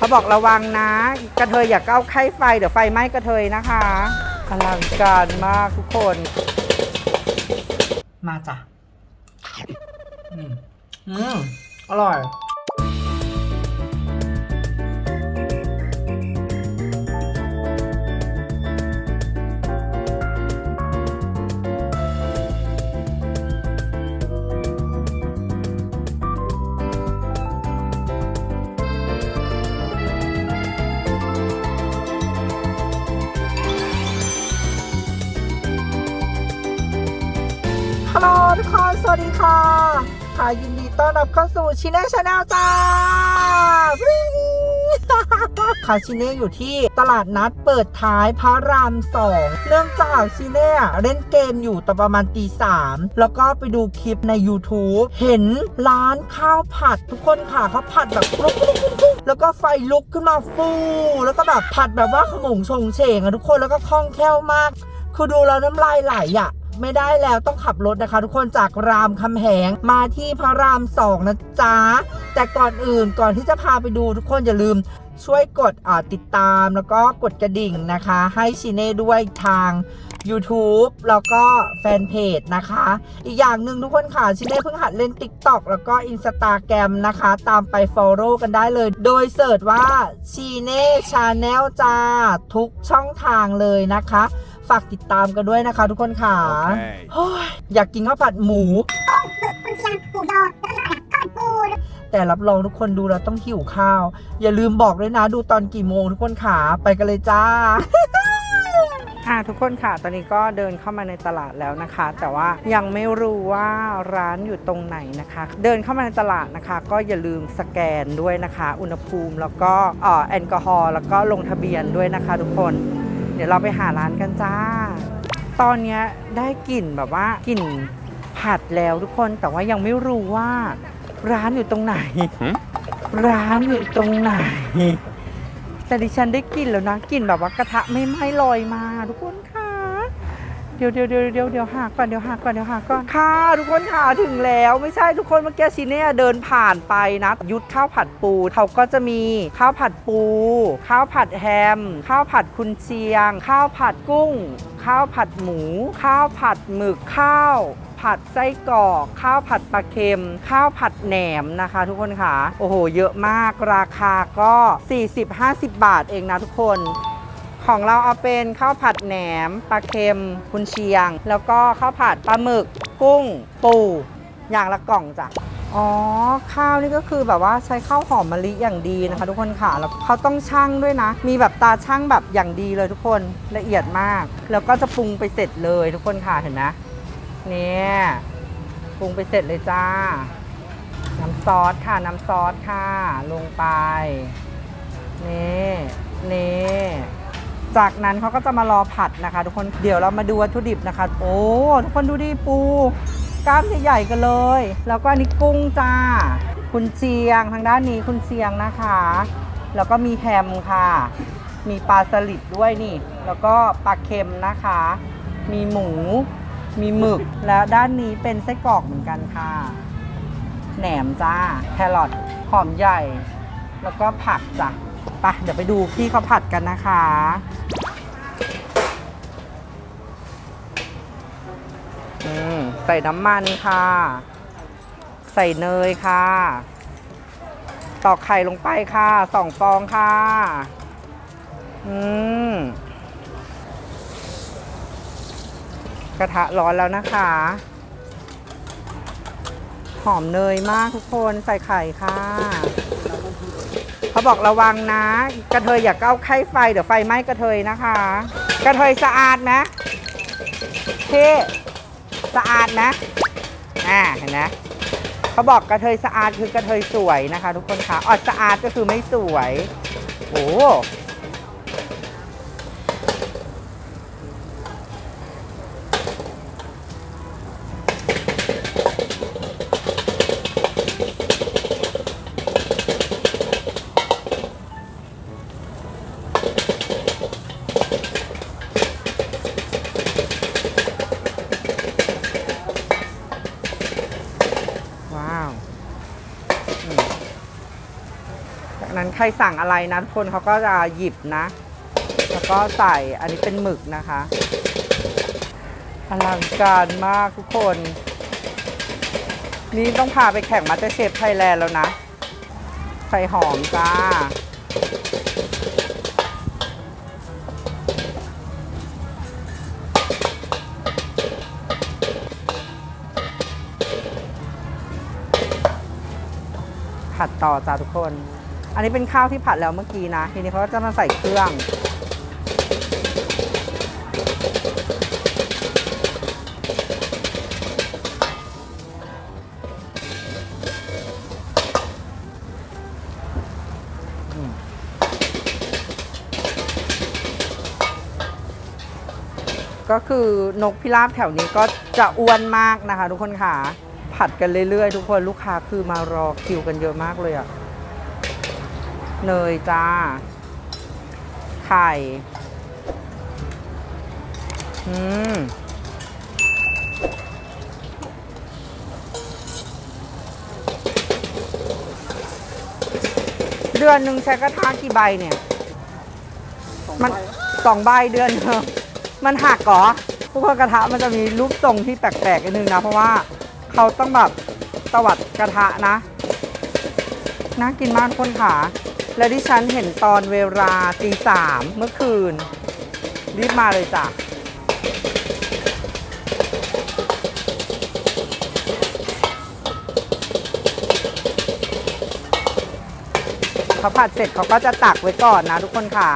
เขาบอกระวังนะ กระเทยอย่าก้าวไข้ไฟเดี๋ยวไฟไหม้กระเทยนะคะอลังการมากทุกคน มาจ้ะอืม อืม อร่อย ดีค่ะค่ะยินดีต้อนรับเข้าสู่ชิเน่ชาแนลจ้าค่ะชิเน่อยู่ที่ตลาดนัดเปิดท้ายพระรามสองเนื่องจากชิเน่เล่นเกมอยู่ตอนประมาณตีสามแล้วก็ไปดูคลิปใน YouTube เห็นร้านข้าวผัดทุกคนค่ะเขาผัดแบบกรุ๊กแล้วก็ไฟลุกขึ้นมาฟูแล้วก็แบบผัดแบบว่าขมงชงเฉงอะทุกคนแล้วก็คล่องแคล่วมาก คือดูแล้วน้ำลายไหลอะ ไม่ได้แล้วต้องขับรถนะคะ ทุกคนจากรามคำแหงมาที่พระรามสองนะจ๊ะ แต่ก่อนอื่นก่อนที่จะพาไปดูทุกคนอย่าลืมช่วยกดติดตามแล้วก็กดกระดิ่งนะคะ ให้ชิเน่ด้วยทาง YouTube แล้วก็แฟนเพจนะคะ อีกอย่างหนึ่งทุกคนค่ะ ชิเน่เพิ่งหัดเล่น TikTok แล้วก็ Instagram นะคะ ตามไป Follow กันได้เลย โดยเสิร์ชว่าชีเน่ชาแนลจ้าทุกช่องทางเลยนะคะ ฝากติดตามกันด้วยนะคะ ทุกคนค่ะ Okay. โอ้ยอยากกินข้าวผัดหมูแต่รับรองทุกคนดูแล้วต้องหิวข้าว อย่าลืมบอกด้วยนะดูตอนกี่โมงทุกคนขาไปกันเลยจ้าค่ะทุกคนค่ะ ตอนนี้ก็เดินเข้ามาในตลาดแล้วนะคะ แต่ว่ายังไม่รู้ว่าร้านอยู่ตรงไหนนะคะ เดินเข้ามาในตลาดนะคะ ก็อย่าลืมสแกนด้วยนะคะ อุณหภูมิแล้วก็เอ่อแอลกอฮอล์แล้วก็ลงทะเบียนด้วยนะคะ ทุกคนเดี๋ยวเราไปหาร้านกันจ้า ตอนเนี้ยได้กลิ่นแบบว่ากลิ่นผัดแล้วทุกคนแต่ว่ายังไม่รู้ว่า ร้านอยู่ตรงไหนหืมร้านอยู่ตรงไหน แต่ดิฉันได้กลิ่นแล้วนะกลิ่นแบบว่ากระทะไม่ไหม้ลอยมาทุกคนค่ะ เดี๋ยวเดี๋ยวเดี๋ยวเดี๋ยวเดี๋ยวหาก่อนเดี๋ยวหาก่อนเดี๋ยวหาก่อนค่ะทุกคนค่ะถึงแล้วไม่ใช่ทุกคนเมื่อกี้ชิเน่เดินผ่านไปนะยุทธข้าวผัดปูเขาก็จะมีข้าวผัดปู ข้าวผัดแฮม ข้าวผัดคุณเชียง ข้าวผัดกุ้ง ข้าวผัดหมู ข้าวผัดหมึกข้าวผัดไส้กรอกข้าวผัดปลาเค็ม ข้าวผัดแหนมนะคะ ทุกคนค่ะ โอ้โห เยอะมากราคาก็ 40-50 บาทเองนะทุกคน ของเราเอาเป็นข้าวผัดแหนมปลาเค็มคุณเชียง แล้วก็ข้าวผัดปลาหมึก กุ้ง ปูอย่างละกล่องจ้ะอ๋อ ข้าวนี่ก็คือแบบว่าใช้ข้าวหอมมะลิอย่างดีนะคะ ทุกคนค่ะแล้วเขาต้องชั่งด้วยนะ มีแบบตาชั่งแบบอย่างดีเลยทุกคนละเอียดมาก แล้วก็จะปรุงไปเสร็จเลยทุกคนค่ะเห็นไหมเนี่ยปรุงไปเสร็จเลยจ้า น้ำซอสค่ะน้ำซอสค่ะ ลงไปนี่นี่ จากนั้นเขาก็จะมารอผัดนะคะ ทุกคนเดี๋ยวเรามาดูวัตถุดิบนะคะ โอ้ทุกคนดูดิปูกล้ามใหญ่ๆกันเลย แล้วก็อันนี้กุ้งจ้า คุณเชียงทางด้านนี้คุณเชียงนะคะ แล้วก็มีแฮมค่ะ มีปลาสลิดด้วยนี่ แล้วก็ปลาเค็มนะคะ มีหมู มีหมึก แล้วด้านนี้เป็นไส้กรอกเหมือนกันค่ะ แหนมจ้า แครอทหอมใหญ่ แล้วก็ผักจ้ะ ไปเดี๋ยวไปดูพี่เขาผัดกันนะคะ อืม ใส่น้ำมันค่ะ ใส่เนยค่ะ ตอกไข่ลงไปค่ะสองฟองค่ะ อืม กระทะร้อนแล้วนะคะ หอมเนยมากทุกคนใส่ไข่ค่ะ เขาบอกระวังนะ กระเทยอย่าก้าไข้ไฟเดี๋ยวไฟไหม้กระเทยนะคะ กระเทยสะอาดไหมเท่สะอาดนะอ่าเห็นไหมเขาบอกกระเทยสะอาดคือกระเทยสวยนะคะ ทุกคนค่ะออดสะอาดก็คือไม่สวย โอ้ รสั่งอะไรนะทุกคนเขาก็จะหยิบนะ แล้วก็ใส่อันนี้เป็นหมึกนะคะอลังการมากทุกคน นี่ต้องพาไปแข่งมาเตอร์เชฟไทยแลนด์แล้วนะ ใส่หอมจ้า ผัดต่อจ้าทุกคน อันนี้เป็นข้าวที่ผัดแล้วเมื่อกี้นะ ทีนี้เขาก็จะมาใส่เครื่อง ก็คือนกพิราบแถวนี้ก็จะอ้วนมากนะคะ ทุกคนค่ะ ผัดกันเรื่อยๆ ทุกคนลูกค้าคือมารอคิวกันเยอะมากเลยอะ เนยจ้า ไข่ อืม เดือนหนึ่งใช้กระทะกี่ใบเนี่ย มันสองใบเดือนนึงมันหักเหรอทุกกระทะมันจะมีรูปทรงที่แปลกๆนิดนึงนะ เพราะว่าเขาต้องแบบตวัดกระทะนะ น่ากินมากคนค่ะ และที่ฉันเห็นตอนเวลาตีสามเมื่อคืน รีบมาเลยจ้ะเขาผัดเสร็จเขาก็จะตักไว้ก่อนนะทุกคนค่ะ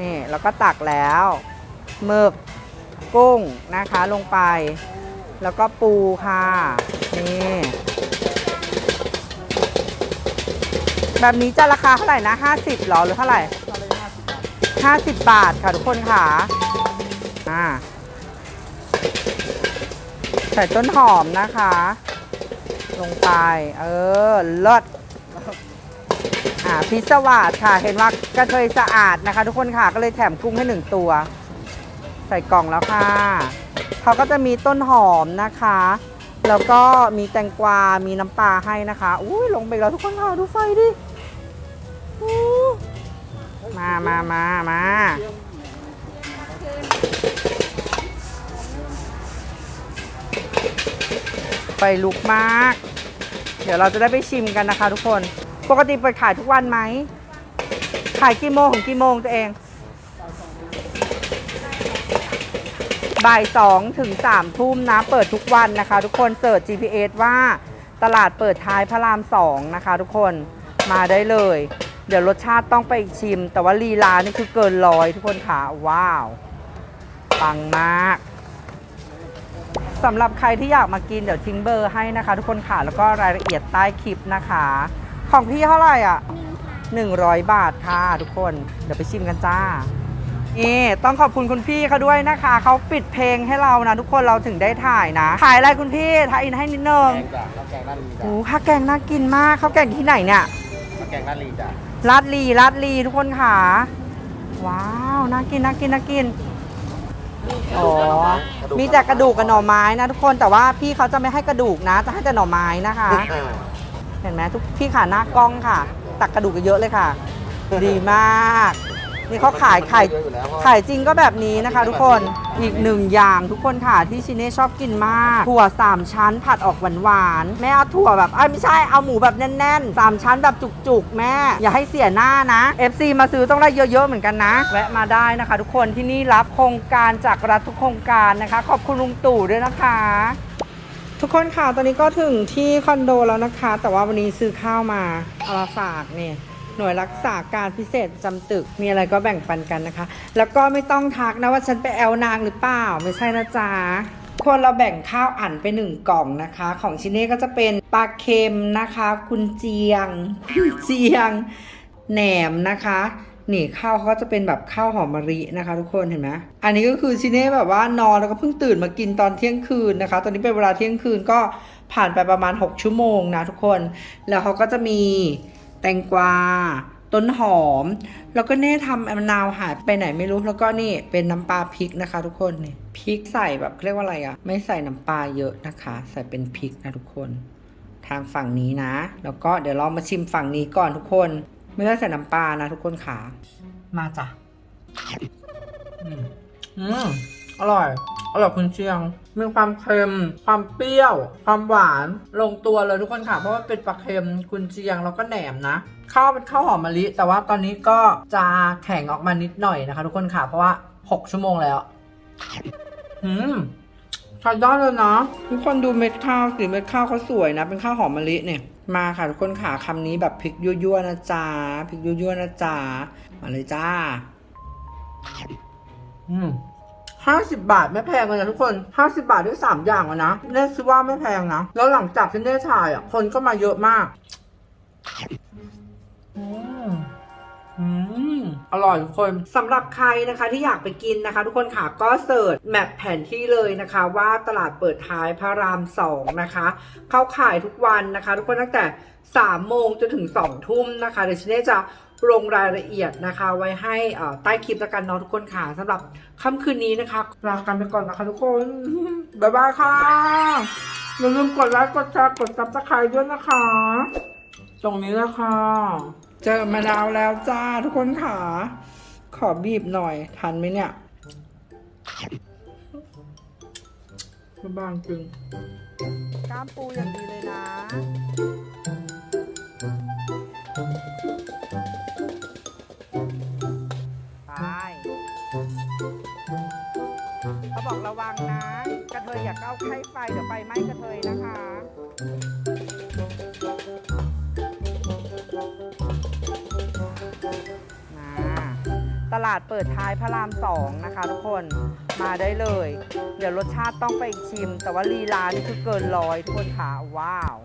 นี่แล้วก็ตักแล้วหมึกกุ้งนะคะลงไป แล้วก็ปูค่ะ นี่ แบบนี้จะราคาเท่าไหร่นะ 50หรอหรือเท่าไหร่ 50 บาทค่ะทุกคนค่ะอ่าใส่ต้นหอมนะคะ ลงไป เออเลิศอ่าพิซซ่าวาดค่ะ เห็นว่ากระเทยสะอาดนะคะ ทุกคนค่ะก็เลยแถมกุ้งให้หนึ่งตัว ใส่กล่องแล้วค่ะเขาก็จะมีต้นหอมนะคะ แล้วก็มีแตงกวา มีน้ำปลาให้นะคะ อุ้ยลงไปแล้วทุกคนค่ะดูไฟดิมามามามาไฟลุกมาก เดี๋ยวเราจะได้ไปชิมกันนะคะทุกคน ปกติเปิดขายทุกวันไหม ขายกี่โมงถึงกี่โมงตัวเอง บ่ายสองถึงสามทุ่มนะเปิดทุกวันนะคะ ทุกคนเสิร์ช GPS ว่าตลาดเปิดท้ายพระรามสองนะคะ ทุกคนมาได้เลย เดี๋ยวรสชาติต้องไปชิม แต่ว่าลีลานี่คือเกินร้อยทุกคนค่ะว้าวปังมากสำหรับใครที่อยากมากินเดี๋ยวทิ้งเบอร์ให้นะคะ ทุกคนค่ะแล้วก็รายละเอียดใต้คลิปนะคะ ของพี่เท่าไหร่อะ 100 บาทค่ะทุกคนเดี๋ยวไปชิมกันจ้า นี่ต้องขอบคุณคุณพี่เขาด้วยนะคะ เขาปิดเพลงให้เรานะ ทุกคนเราถึงได้ถ่ายนะ ถ่ายอะไรคุณพี่ถ่ายอินให้นิดนึงแกงจ้ะข้าวแกงราดลีจ้ะโอ้ข้าวแกงน่ากินมากข้าวแกงที่ไหนเนี่ยข้าวแกงราดลีจ้ะลาดลีลาดลีทุกคนค่ะ ว้าวน่ากินน่ากินน่ากินอ๋อมีแต่กระดูกกับหน่อไม้นะ ทุกคนแต่ว่าพี่เขาจะไม่ให้กระดูกนะ จะให้แต่หน่อไม้นะคะ เห็นไหมทุกพี่ขาหน้ากล้องค่ะ ตักกระดูกกันเยอะเลยค่ะ ดีมาก นี่เขาขายขายเยอะอยู่แล้วเพราะขายจริงก็แบบนี้นะคะ ทุกคนอีกหนึ่งอย่างทุกคนค่ะที่ชิเน่ชอบกินมาก ถั่วสามชั้นผัดออกหวานๆแม่เอาถั่วแบบเอ้ยไม่ใช่เอาหมูแบบแน่นๆสามชั้นแบบจุกๆ แม่ อย่าให้เสียหน้านะ FC มาซื้อต้องได้เยอะๆเหมือนกันนะ แวะมาได้นะคะ ทุกคนที่นี่รับโครงการจากรัฐทุกโครงการนะคะ ขอบคุณลุงตู่ด้วยนะคะทุกคนค่ะ ตอนนี้ก็ถึงที่คอนโดแล้วนะคะ แต่ว่าวันนี้ซื้อข้าวมาเอามาฝากนี่ หน่วยรักษาการพิเศษประจำตึก มีอะไรก็แบ่งปันกันนะคะ แล้วก็ไม่ต้องทักนะว่าฉันไปแอลนางหรือเปล่า ไม่ใช่นะจ๊ะคนเราแบ่งข้าวอั๋นไปหนึ่งกล่องนะคะ ของชิเน่ก็จะเป็นปลาเค็มนะคะ คุณเจียง คุณเจียง แหนมนะคะนี่ข้าวเขาก็จะเป็นแบบข้าวหอมมะลินะคะ ทุกคนเห็นไหมอันนี้ก็คือชิเน่แบบว่านอนแล้วก็เพิ่งตื่นมากินตอนเที่ยงคืนนะคะ ตอนนี้เป็นเวลาเที่ยงคืนก็ผ่านไปประมาณ 6 ชั่วโมงนะทุกคน แล้วเขาก็จะมี แตงกวา ต้นหอม แล้วก็เน่ทำมะนาวหายไปไหนไม่รู้ แล้วก็นี่เป็นน้ำปลาพริกนะคะ ทุกคนนี่พริกใส่แบบเรียกว่าอะไรอะไม่ใส่น้ำปลาเยอะนะคะ ใส่เป็นพริกนะทุกคน ทางฝั่งนี้นะ แล้วก็เดี๋ยวเรามาชิมฝั่งนี้ก่อนทุกคน ไม่ได้ใส่น้ำปลานะทุกคนขามาจ้ะอืมอร่อย อร่อยคุณเชียง มีความเค็ม ความเปรี้ยว ความหวาน ลงตัวเลยทุกคนค่ะ เพราะว่าเป็นปลาเค็มกุนเชียงแล้วก็แหนมนะ ข้าวเป็นข้าวหอมมะลิ แต่ว่าตอนนี้ก็จะแข็งออกมานิดหน่อยนะคะ ทุกคนค่ะ เพราะว่า 6 ชั่วโมงแล้ว อืมใช้ได้เลยนะทุกคนดูเม็ดข้าวสิเม็ดข้าวเขาสวยนะ เป็นข้าวหอมมะลิเนี่ยมาค่ะทุกคนค่ะคำนี้แบบพริกยั่วๆนะจ๊ะพริกยั่วๆนะจ๊ะมาเลยจ้า อืม ห้าสิบบาทไม่แพงเลยนะทุกคนห้าสิบาทด้วยสามอย่างอะนะเน่ซื้อว่าไม่แพงนะ แล้วหลังจากที่เน่ถ่ายอะคนก็มาเยอะมากอร่อยทุกคนสำหรับใครนะคะที่อยากไปกินนะคะ ทุกคนค่ะก็เสิร์ชแมปแผนที่เลยนะคะ ว่าตลาดเปิดท้ายพระรามสองนะคะเข้าขายทุกวันนะคะ ทุกคนตั้งแต่3โมงจนถึง2ทุ่มนะคะเดี๋ยวฉันเน่จะ ลงรายละเอียดนะคะ ไว้ให้ใต้คลิปแล้วกันเนาะทุกคนค่ะสำหรับค่ำคืนนี้นะคะลากันไปก่อนนะคะทุกคนบ๊ายบายค่ะอย่าลืมกดไลค์กดแชร์กดซับสไครต์ด้วยนะคะ ตรงนี้นะคะ เจอมะนาวแล้วจ้าทุกคนค่ะ ขอบีบหน่อยทันไหมเนี่ยบ้างจริงกล้ามปูอย่างดีเลยนะ เขาบอกระวังนะ กระเทยอย่าก้าวใกล้ไฟเดี๋ยวไฟไหม้กระเทยนะคะมาตลาดเปิดท้ายพระรามสองนะคะทุกคนมาได้เลย เดี๋ยวรสชาติต้องไปชิม แต่ว่าลีลานี่คือเกินร้อยทุกคนค่ะว้าว